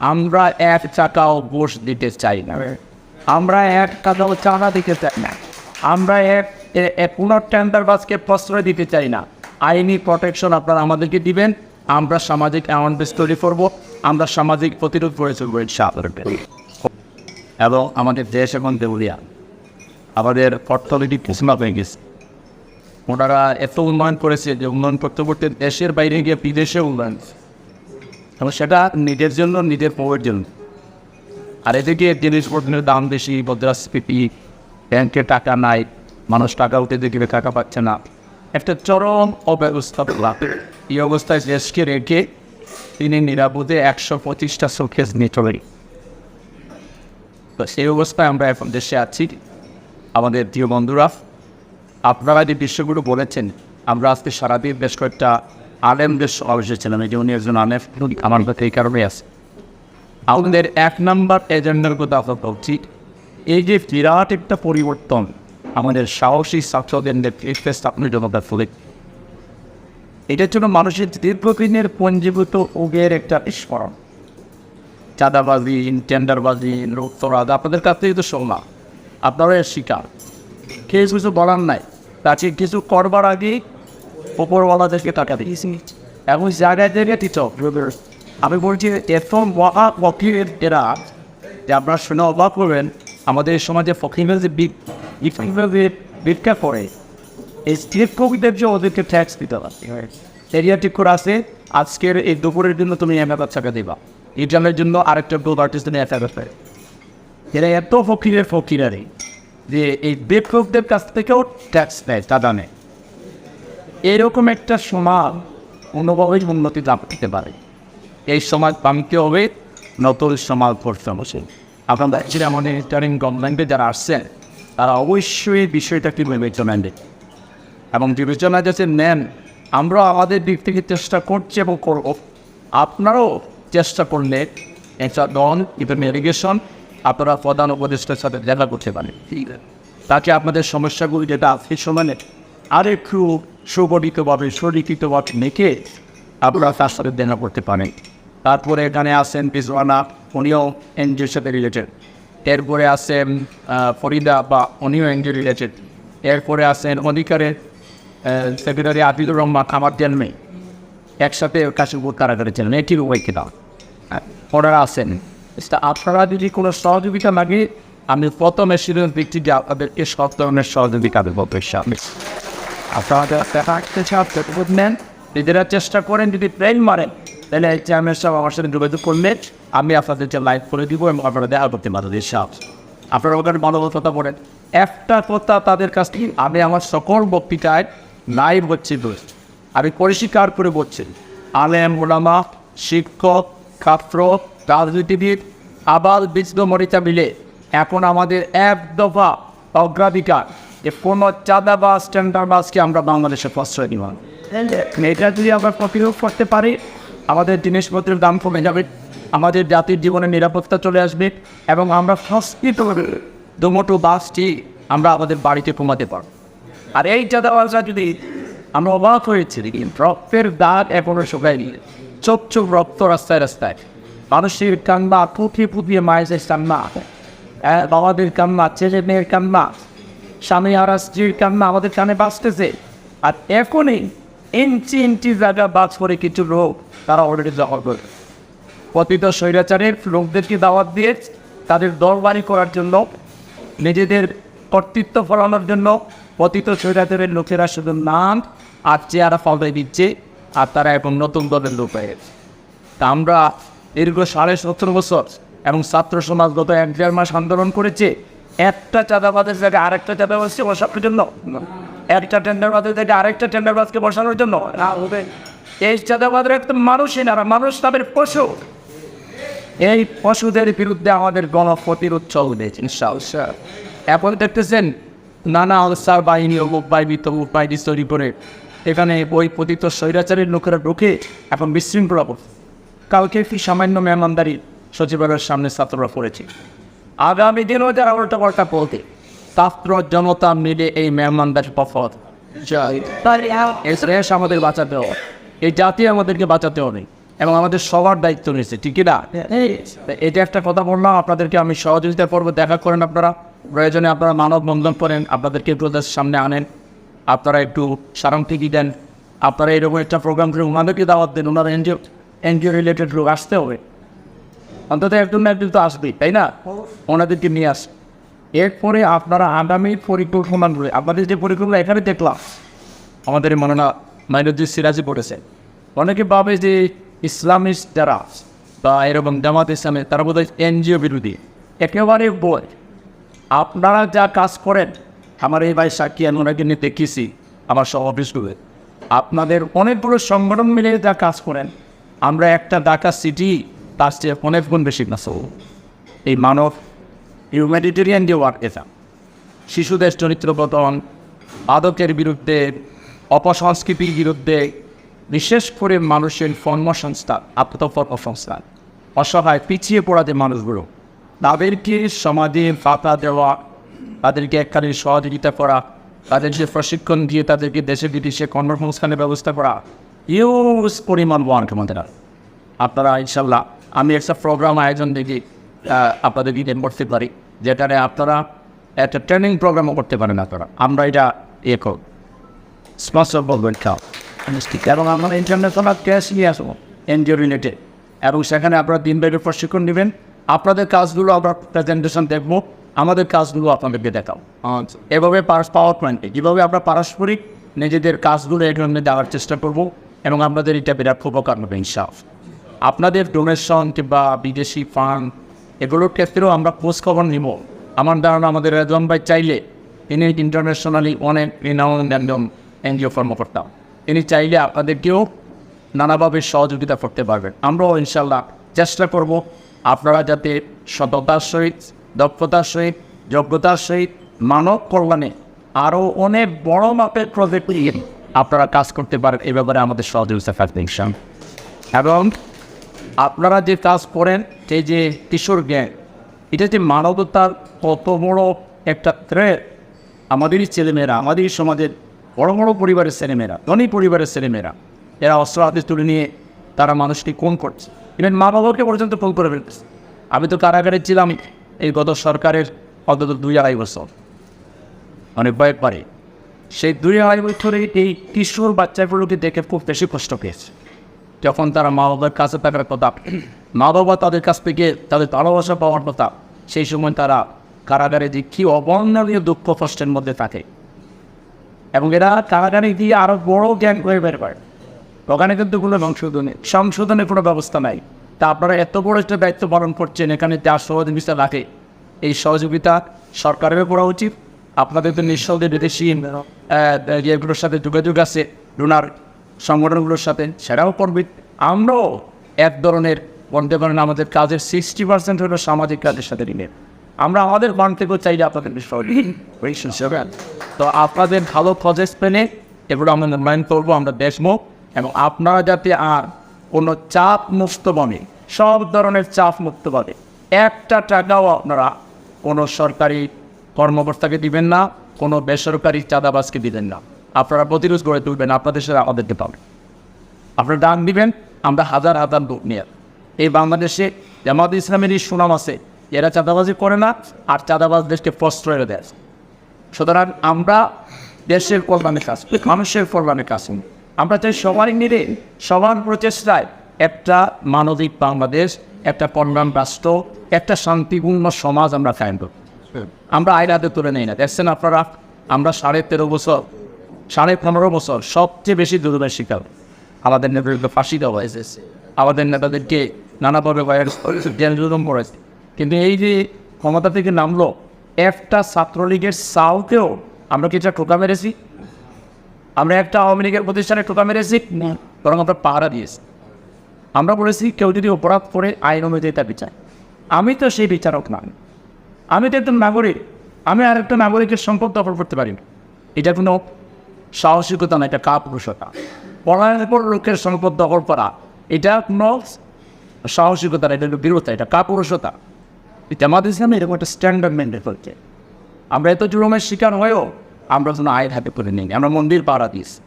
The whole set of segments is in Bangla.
আমরা এক টাকাও ঘুষ দিতে চাই না। আমরা এক টাকাও চাঁদা দিতে চাই না। আমরা এক এ- এ কোনো টেন্ডার বাসকে প্রশ্রয় দিতে চাই না। আইনি প্রোটেকশন আপনারা আমাদেরকে দিবেন। আমরা সামাজিক অ্যাওয়ারনেস তৈরি করব। আমরা সামাজিক প্রতিরোধ করে চলবো এবং আমাদের দেশ এখন দেউলিয়া। আমাদের অর্থনীতি পিছনা হয়ে গেছে। ওনারা এত উন্নয়ন করেছে যে উন্নয়ন করতে করতে দেশের বাইরে গিয়ে বিদেশে উন্নয়ন। এবং সেটা নিজের জন্য, নিজের পৌয়ের জন্য। আর এদিকে জিনিসপত্রের দাম বেশি, মুদ্রাস্ফীতি, ব্যাংকে টাকা নাই, মানুষ টাকা উঠে দেখবে টাকা পাচ্ছে না। একটা চরম অব্যবস্থা এই অবস্থায় দেশকে রেখে তিনি নিরাপদে একশো পঁচিশটা শোকেস নিয়ে চলে তো সেই অবস্থায় আমরা এখন দেশে আছি। আমাদের প্রিয় বন্ধুরা, আপনারা যে বিষয়গুলো বলেছেন, আমরা আজকে সারাদিন বেশ কয়েকটা আলেমদের সমাবেশে ছিলাম যে উনি একজন আলেম আমার কাছে এই কারণে আছে। আমাদের এক নম্বর এজেন্ডার কথা আমরা বলছি, এই যে বিরাট একটা পরিবর্তন, আমাদের সাহসী ছাত্রদের নেতৃত্বে স্থাপনের জন্য তার ফলে এটার জন্য মানুষের দীর্ঘদিনের পঞ্জীভূত ওগের একটা স্মরণ চাঁদাবাজি, টেন্ডারবাজি রোগতরাজ আপনাদের কাছ থেকে তো শুনলাম আপনারা শিকার। কেউ কিছু বলার নাই, তাকে কিছু করবার আগে ওপরওয়ালাদেরকে টাকা দিয়েছি এবং জায়গায় দিত আমি বলছি এত মহা ফকিরের এরা যে আপনারা শুনে অবাক করবেন আমাদের সমাজে ফকিরের যে ভিক্ষা করে। এই স্টেট কবিদের যে ওদেরকে ট্যাক্স দিতে হবে এরিয়া ঠিক করে আছে আজকের এই দুপুরের জন্য তুমি এক হাজার টাকা দিবা। ইটালের জন্য আরেকটা গ্রুপ আর্টিস্ট নিয়ে এক হাজার টাকা। এরা এত ফকিরের ফকিরারে যে এই বিক্ষোভদের কাছ থেকেও ট্যাক্স নেয় চাঁদা নেয় এরকম একটা সমাজ কোনোভাবেই উন্নতি লাভ করতে পারে। এই সমাজ ভাঙতে হবে, নতুন সমাজ করতে হবে। আপনার দেখছেন আমাদের ইন্টারিং গভর্নমেন্টে যারা আসছেন, তারা অবশ্যই বিষয়টাকে বিবেচনা নেন। এবং বিবেচনা যাতে নেন, আমরা আমাদের দিক থেকে চেষ্টা করছি এবং করব। আপনারাও চেষ্টা করলে একটা দল ইভেন ইরিগেশন আপনারা প্রধান উপদেষ্টার সাথে দেখা করতে পারেন। তাকে আপনাদের সমস্যাগুলি যেটা আছে, সমানে আরেকটু সুগঠিতভাবে সুলিখিতভাবে লিখে আপনারা তার সাথে দেখা করতে পারেন তারপরে এখানে আসেন বিজওয়ানা উনিও এনজিওর সাথে রিলেটেড এরপরে আহ, ফরিদা বা উনিও এনজিও রিলেটেড এরপরে আসেন অধিকারের সেক্রেটারি আবিদুর রহমান আমার জন্মে। একসাথে কাশিপুর কারাগারে ছিলেন এটির ওয়াইকে দাও ওনারা আসেন আপনারা যদি কোনো সহযোগিতা লাগে আমি প্রথমে ব্যক্তি যে আপনাদেরকে সব ধরনের সহযোগিতা দেবো পেশাবে আপনারা দেখা রাখতে নেন। নিজেরা চেষ্টা করেন, যদি ট্রেন মারেন, তাহলে চেয়ারম্যান সাহেব আমার সাথে যোগাযোগ করলে আমি আপনাদেরকে লাইভ করে দিব এবং আপনারা দেখা করতে পারেন সাহেব আপনারা ওখানে মানবতা বলেন একটা কথা তাদের কাছ থেকে, আমি আমার সকল বক্তৃতায় লাইভ হচ্ছে বলছি আমি পরিষ্কার করে বলছি, আলেম ওলামা শিক্ষক, ছাত্র, রাজনীতিবিদ আবার বিষ্ণ মরিচা মিলে এখন আমাদের এক দফা অগ্রাধিকার যে কোনো চাঁদাবাজ টেন্ডারবাজকে আমরা বাংলাদেশে প্রশ্রয় দিব না। এটা যদি আমরা প্রতিরোধ করতে পারি আমাদের জিনিসপত্রের দাম কমে যাবে আমাদের জাতির জীবনে নিরাপত্তা চলে আসবে এবং আমরা সংস্কৃত দুমোটো বাসটি আমরা আমাদের বাড়িতে কমাতে পারব। আর এই চাঁদাবাজরা যদি আমরা অবাক হয়েছি দেখি রক্তের দাগ এখনও শুকায়নি চোখ চোখ রক্ত রাস্তায় রাস্তায়। মানুষের কান্না পুঁথি পুঁতিয়ে মায়ের কান্না বাবাদের কান্না ছেলে মেয়ের কান্না স্বামী আর স্ত্রীর কান্না আমাদের কানে বাঁচতেছে আর এখনই ইঞ্চি ইঞ্চি জায়গা বাজ করে কিছু লোক তারা অলরেডি দখল করে। পতিত স্বৈরাচারের লোকদেরকে দাওয়াত দিয়ে তাদের দরবারি করার জন্য, নিজেদের কর্তৃত্ব ফলানোর জন্য পতিত স্বৈরাচারের লোকেরা শুধু নাম আর চেহারা ফলে দিচ্ছে আর তারা এখন নতুন দলের লোক গেছে। তা আমরা দীর্ঘ সাড়ে সতেরো বছর এবং ছাত্র সমাজ গত এক দেড় মাস আন্দোলন করেছে একটা চাঁদাবাদের জায়গায় আরেকটা চাঁদাবাজকে বসানোর জন্য। একটা টেন্ডারবাজের জায়গায় আরেকটা টেন্ডারবাজকে বসানোর জন্য। না হবে। এই চাঁদাবাদের একটা মানুষই না, মানুষ তাদের পশু। এই পশুদের বিরুদ্ধে আমাদের গণ প্রতিরোধ চলবে এখন দেখতেছেন নানা অবস্থার বাহিনী অমুক বাহিনী তমুক বাহিনী তৈরি করে এখানে ওই পতিত স্বৈরাচারের লোকেরা ঢুকে এখন বিশৃঙ্খলা কালকে একটি সামান্য মেহমানদারি সচিবালয়ের সামনে ছাত্ররা পড়েছে। আগামী দিনও যারা উল্টা পাল্টা বলতে ছাত্র জনতা মিলে এই মেহমানদারি পথ আমাদের বাঁচাতে হবে। এই জাতি আমাদেরকে বাঁচাতে হবে এবং আমাদের সবার দায়িত্ব নিয়েছে ঠিক না? এটা একটা কথা বললাম, আপনাদেরকে আমি সহযোগিতা করব, দেখা করেন আপনারা, প্রয়োজনে আপনারা মানববন্ধন করেন, আপনাদেরকে একটু সামনে আনেন, আপনারা একটু সারাংটিকি দেন, আপনারা এরকম একটা প্রোগ্রাম করে ওনাদেরকে দাওয়াত দেন, ওনারা এনজিও এনজিও রিলেটেড লোক আসতে হবে। অন্তত একজন না একজন তো আসবেই, তাই না? ওনাদেরকে নিয়ে আস। এরপরে আপনারা আগামী পরিকল্পনা পরিকল্পনাগুলো আপনাদের যে পরিকল্পনা এখানে দেখলাম, আমাদের মননা মাইনুদ্দিন সিরাজি পড়েছে। অনেকে ভাবে যে ইসলামিস্ট যারা বা এরকম জামাত ইসলামের তারা বোধহয় এনজিও বিরোধী। একেবারে বই। আপনারা যা কাজ করেন, আমার এই ভাই আমি ওনাকে নিয়ে দেখিয়েছি আমার সব অফিসগুলো আপনাদের অনেকগুলো সংগঠন মিলে যা কাজ করেন, আমরা একটা ঢাকা সিটি তার চেয়ে অনেক গুণ বেশি করব। এই মানব হিউম্যানিটেরিয়ান যে ওয়ার্ক এটা শিশুদের চরিত্র পতন, আদকের বিরুদ্ধে, অপসংস্কৃতির বিরুদ্ধে, বিশেষ করে মানুষের কর্মসংস্থান আত্মকর্মসংস্থান অসহায়, পিছিয়ে পড়া যে মানুষগুলো, তাদেরকে সমাজে পাতা দেওয়া, তাদেরকে একখানে সহযোগিতা করা, তাদের তাদেরকে প্রশিক্ষণ দিয়ে তাদেরকে দেশে বিদেশে কর্মসংস্থানের ব্যবস্থা করা ইউজ পরিমাণ ওয়ার্ক আমাদের আপনারা ইনশাল্লাহ আমি একটা প্রোগ্রাম আয়োজন দেখি আপনাদের দিতে করতে পারি যেটারে আপনারা একটা ট্রেনিং প্রোগ্রামও করতে পারেন আপনারা। আমরা এটা ইয়ে করব। স্পন্সর বলবেন খাও এবং আমরা ইন্টারন্যাশনাল ক্যাশ নিয়ে আসব এনজিও রিলেটেড এবং সেখানে আপনারা দিন দিনব্যাপী প্রশিক্ষণ নেবেন। আপনাদের কাজগুলো আমরা প্রেজেন্টেশন দেখব। আমাদের কাজগুলো আপনাদেরকে দেখাও। এভাবে পারস পাওয়ার পয়েন্টে কীভাবে আমরা পারস্পরিক নিজেদের কাজগুলো এখানে দেওয়ার চেষ্টা করব এবং আপনাদের এটা বিরাট উপকার হবে ইনশাফ আপনাদের ডোনেশন কিংবা বিদেশি ফান্ড এগুলোর ক্ষেত্রেও আমরা খোঁজ খবর নিব। আমার ধারণা আমাদের রেজন ভাই চাইলে তিনি ইন্টারন্যাশনালি অনেক রিনাউন্ড একজন এনজিও কর্মকর্তা। তিনি চাইলে আপনাদেরকেও নানাভাবে সহযোগিতা করতে পারবেন। আমরাও ইনশাল্লাহ চেষ্টা করব আপনারা যাতে সততার সহিত, দক্ষতার সহিত, যোগ্যতার সহিত, মানব কল্যাণে আরও অনেক বড় মাপের প্রজেক্ট নিয়ে আপনারা কাজ করতে পারেন। এ ব্যাপারে আমাদের সহযোগিতা থাকবে এবং আপনারা যে কাজ করেন সেই যে কিশোর জ্ঞান, এটা যে মানবতার কত বড় একটা থ্রেড আমাদেরই ছেলেমেয়েরা আমাদেরই সমাজের বড় বড় পরিবারের ছেলেমেয়েরা, ধনী পরিবারের ছেলেমেয়েরা, এরা অস্ত্র হাতে তুলে নিয়ে তারা মানুষকে কোন করছে। ইভেন মা বাবাকে পর্যন্ত ফোন করে ফেলতেছে। আমি তো কারাগারে ছিলাম এই গত সরকারের অন্তত দুই আড়াই বছর। অনেক কয়েকবারে সেই দুই আড়াই বছরে এই কিশোর বাচ্চাগুলোকে দেখে খুব বেশি কষ্ট পেয়েছে। যখন তারা মা বাবার কাছে থাকার কথা মা বাবা তাদের কাছ থেকে তাদের ভালোবাসা পাওয়ার কথা, সেই সময় তারা কারাগারে যে কী অবর্ণনীয় দুঃখ কষ্টের মধ্যে থাকে। এবং এরা কারাগারে গিয়ে আরও বড় জ্ঞান হয়ে বের করে ওখানে কিন্তু কোনো সংশোধনে সংশোধনের কোনো ব্যবস্থা নাই। তা আপনারা এত বড় একটা দায়িত্ব পালন করছেন, এখানে যা সহযোগিতা রাখে এই সহযোগিতা সরকারেরও করা উচিত। আপনাদের তো নিঃসন্দেহে বিদেশি সাথে যোগাযোগ আছে, ডোনার সংগঠনগুলোর সাথে সেটাও করবে আমরাও এক ধরনের বলতে পারেন আমাদের কাজের সিক্সটি পার্সেন্ট হলো সামাজিক কাজের সাথে রিলেট আমরা আমাদের বান থেকেও চাইলে আপনাদের বিষয় তো আপনাদের ভালো প্রজেক্ট পেনে এগুলো আমরা নির্মাণ করব, আমরা দেখব। এবং আপনারা যাতে আর কোনো চাপ মুক্ত বনে, সব ধরনের চাপ মুক্ত বনে, একটা টাকাও আপনারা কোনো সরকারি কর্মকর্তাকে দিবেন না, কোনো বেসরকারি চাঁদাবাজকে দিবেন না। আপনারা প্রতিরোধ গড়ে তুলবেন আপনাদের সাথে আমাদেরকে পাবেন আপনারা ডাক দিবেন আমরা হাজার হাজার লোক নিয়ে। এই বাংলাদেশে জামাত ইসলামের এই সুনাম আছে এরা চাঁদাবাজি করে না আর চাঁদাবাজ দেশকে প্রশ্রয় দেয়। সুতরাং আমরা দেশের কল্যাণে কাজ মানুষের কল্যাণে কাজ আমরা চাই সবাই মিলে সবার প্রচেষ্টায় একটা মানবিক বাংলাদেশ একটা কল্যাণ রাষ্ট্র একটা শান্তিপূর্ণ সমাজ আমরা কায়েম করি। আমরা আইন হাতে তুলে নেই না। দেখছেন আপনারা আমরা সাড়ে তেরো বছর সাড়ে পনেরো বছর সবচেয়ে বেশি দুর্গের শিকার। আমাদের নেতাদেরকে ফাঁসি দেওয়া হয়েছে। আমাদের নেতাদেরকে নানাভাবে জেল জুলুম করেছে। কিন্তু এই যে ক্ষমতা থেকে নামলো, একটা ছাত্রলীগের সাউকেও আমরা কি এটা টোকা মেরেছি? আমরা একটা আওয়ামী লীগের প্রতিষ্ঠানে টোকা মেরেছি? বরং আমরা পাহারা দিয়েছি। আমরা বলেছি, কেউ যদি অপরাধ করে, আইন অনুযায়ী তার বিচার। আমি তো সেই বিচারক না। আমি তো একজন নাগরিক। আমি আর একটা নাগরিকের সম্পদ দখল করতে পারি না। এটা কোনো সাহসিকতা না এটা কাপুরুষতা পড়ার পর লোকের সম্পদ দখল করা, এটা কোনো সাহসিকতা না এটা বীরতা এটা কাপুরুষতা এটা আমাদের ইসলামে এরকম একটা স্ট্যান্ডার্ড মেনটেন করছে। আমরা এত জুলুমের শিকার হয়েও আমরা কোনো আয়ের হাতে করে নিই, আমরা মন্দির পাড়া দিয়েছি।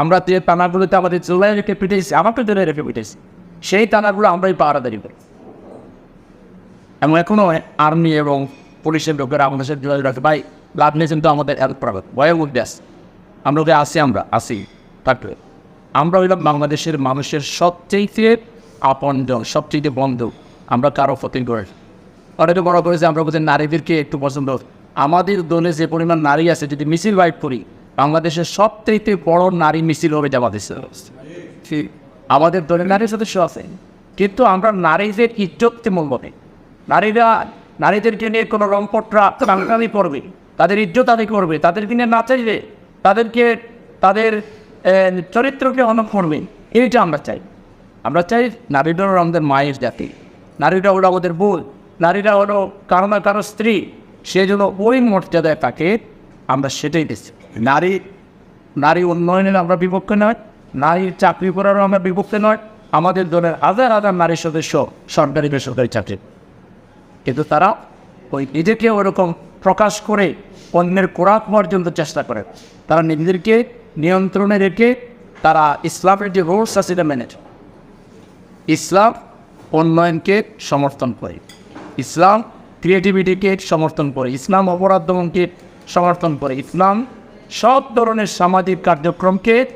আমরা যে টানাগুলোতে আমাদের জেলায় রেখে পিটেছি আমাকে জেলায় রেখে পিটেছি সেই থানাগুলো আমরাই পাহারাদারি করি। এবং এখনও আর্মি এবং পুলিশের লোকেরা আমাদের সাথে যোগাযোগ রাখে, ভাই, লাভ নিয়েছেন তো আমাদের হেল্প ভয়ের মধ্যে আসে আমরা ওকে আসি আমরা, আসি। থাকলে আমরা হইলাম বাংলাদেশের মানুষের সবচেয়ে আপন জন সবচেয়ে বন্ধু। আমরা কারও ক্ষতি করে অনেকে বড় করেছে আমরা বলছি নারীদেরকে একটু পছন্দ। আমাদের দলে যে পরিমাণ নারী আছে, যদি মিছিল বাইট করি, বাংলাদেশের সবচেয়ে বড় নারী মিছিল হবে ইসলাম আমাদের দলে নারী সদস্য আছে। কিন্তু আমরা নারীদের ইজ্জত তেমন বলে নারীরা, নারীদেরকে নিয়ে কোনো রংপটরা বাঙালি করবে। তাদের ইজ্জত আদায় করবে। তাদেরকে নিয়ে নাচাইবে তাদেরকে, তাদের চরিত্রকে অনক করবে। এইটা আমরা চাই। আমরা চাই নারীরা হলো আমাদের মায়ের জাতি। নারীরা হলো আমাদের বোন। নারীরা হলো কারও না কারও স্ত্রী। সে জন্য ওই মর্যাদায় তাকে আমরা সেটাই দিচ্ছি। নারী নারী উন্নয়নের আমরা বিপক্ষে নয়। নারীর চাকরি করারও আমরা বিপক্ষে নয়। আমাদের দলের হাজার হাজার নারী সদস্য সরকারি বেসরকারি চাকরি। কিন্তু তারা ওই নিজেকে ওরকম প্রকাশ করে অন্যের কোরআন পর্যন্ত চেষ্টা করে। তারা নিজেদেরকে নিয়ন্ত্রণে রেখে তারা ইসলামের যে রোলস আছে সেটা মেনে ইসলাম উন্নয়নকে সমর্থন করে। ইসলাম ক্রিয়েটিভিটিকে সমর্থন করে। ইসলাম অপরাধ দমনকে সমর্থন করে। ইসলাম সব ধরনের সামাজিক কার্যক্রমকে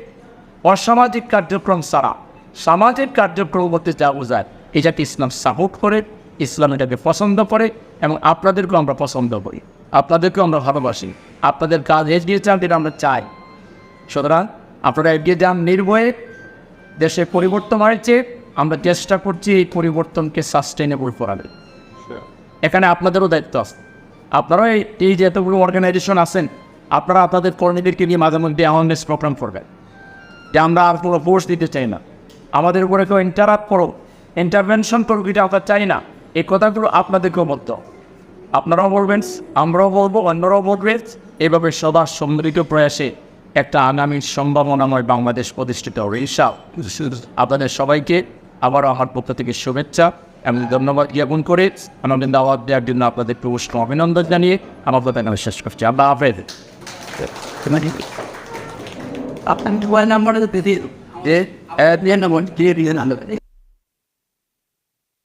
অসামাজিক কার্যক্রম ছাড়া সামাজিক কার্যক্রম বলতে যা বোঝায়, এটাকে ইসলাম সাপোর্ট করে, ইসলাম এটাকে পছন্দ করে এবং আপনাদেরকেও আমরা পছন্দ করি। আপনাদেরকেও আমরা ভালোবাসি। আপনাদের কাজ এগিয়ে চান যেটা আমরা চাই। সুতরাং আপনারা এগিয়ে যান, নির্ভয়ে দেশে পরিবর্তন হয়েছে আমরা চেষ্টা করছি এই পরিবর্তনকে সাস্টেনেবল করার। এখানে আপনাদেরও দায়িত্ব আছে। আপনারাও এই যে এতগুলো অর্গানাইজেশন আছেন, আপনারা আপনাদের কর্মীদেরকে নিয়ে মাঝে মধ্যে অ্যাওয়ারনেস প্রোগ্রাম করবেন। যে আমরা আর কোনো ফোর্স দিতে চাই না। আমাদের উপরে কেউ ইন্টারাপ্ট করো। ইন্টারভেনশন করুক, এটা আমরা চাই না। এই কথাগুলো আপনাদেরকেও বলতে। আপনারাও বলবেন আমরাও বলব অন্যরাও বলবেন এভাবে সবার সম্মিলিত প্রয়াসে একটা আগামী সম্ভাবনাময় বাংলাদেশ প্রতিষ্ঠিত হবে ইনশাল আপনাদের সবাইকে আবারও আমার পক্ষ থেকে শুভেচ্ছা এবং ধন্যবাদ জ্ঞাপন করে আমাদের দাওয়াত দেওয়ার জন্য আপনাদের প্রবষ্ট অভিনন্দন জানিয়ে আমার কথা আমি শেষ করছি। আল্লাহ হাফেজ। আপনার নম্বর